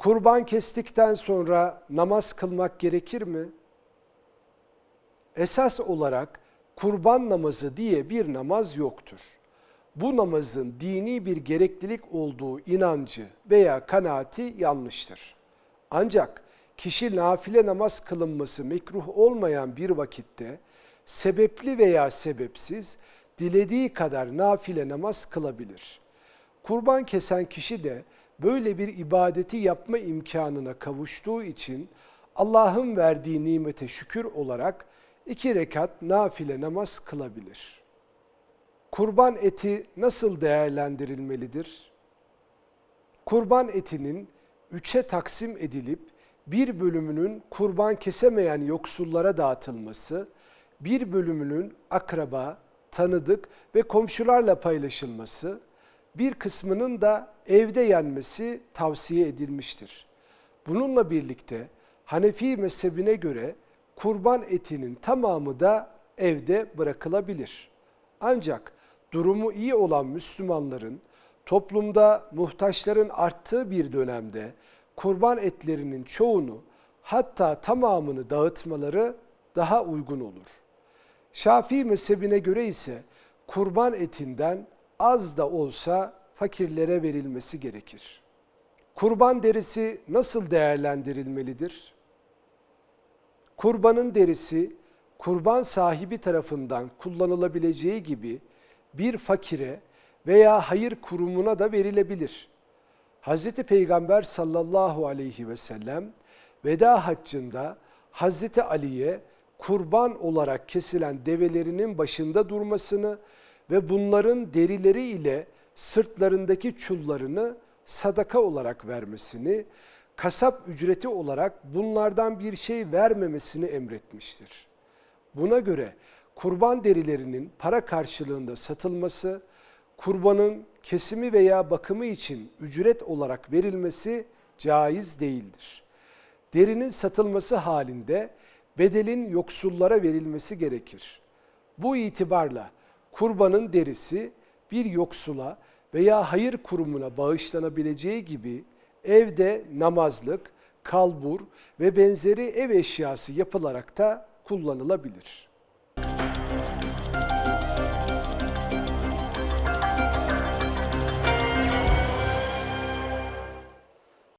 Kurban kestikten sonra namaz kılmak gerekir mi? Esas olarak kurban namazı diye bir namaz yoktur. Bu namazın dini bir gereklilik olduğu inancı veya kanaati yanlıştır. Ancak kişi nafile namaz kılınması mekruh olmayan bir vakitte sebepli veya sebepsiz dilediği kadar nafile namaz kılabilir. Kurban kesen kişi de böyle bir ibadeti yapma imkanına kavuştuğu için Allah'ın verdiği nimete şükür olarak iki rekat nafile namaz kılabilir. Kurban eti nasıl değerlendirilmelidir? Kurban etinin üçe taksim edilip bir bölümünün kurban kesemeyen yoksullara dağıtılması, bir bölümünün akraba, tanıdık ve komşularla paylaşılması, bir kısmının da evde yenmesi tavsiye edilmiştir. Bununla birlikte Hanefi mezhebine göre kurban etinin tamamı da evde bırakılabilir. Ancak durumu iyi olan Müslümanların toplumda muhtaçların arttığı bir dönemde kurban etlerinin çoğunu hatta tamamını dağıtmaları daha uygun olur. Şafii mezhebine göre ise kurban etinden az da olsa fakirlere verilmesi gerekir. Kurban derisi nasıl değerlendirilmelidir? Kurbanın derisi kurban sahibi tarafından kullanılabileceği gibi bir fakire veya hayır kurumuna da verilebilir. Hz. Peygamber sallallahu aleyhi ve sellem veda haccında Hz. Ali'ye kurban olarak kesilen develerinin başında durmasını ve bunların derileri ile sırtlarındaki çullarını sadaka olarak vermesini, kasap ücreti olarak bunlardan bir şey vermemesini emretmiştir. Buna göre kurban derilerinin para karşılığında satılması, kurbanın kesimi veya bakımı için ücret olarak verilmesi caiz değildir. Derinin satılması halinde bedelin yoksullara verilmesi gerekir. Bu itibarla kurbanın derisi bir yoksula veya hayır kurumuna bağışlanabileceği gibi evde namazlık, kalbur ve benzeri ev eşyası yapılarak da kullanılabilir.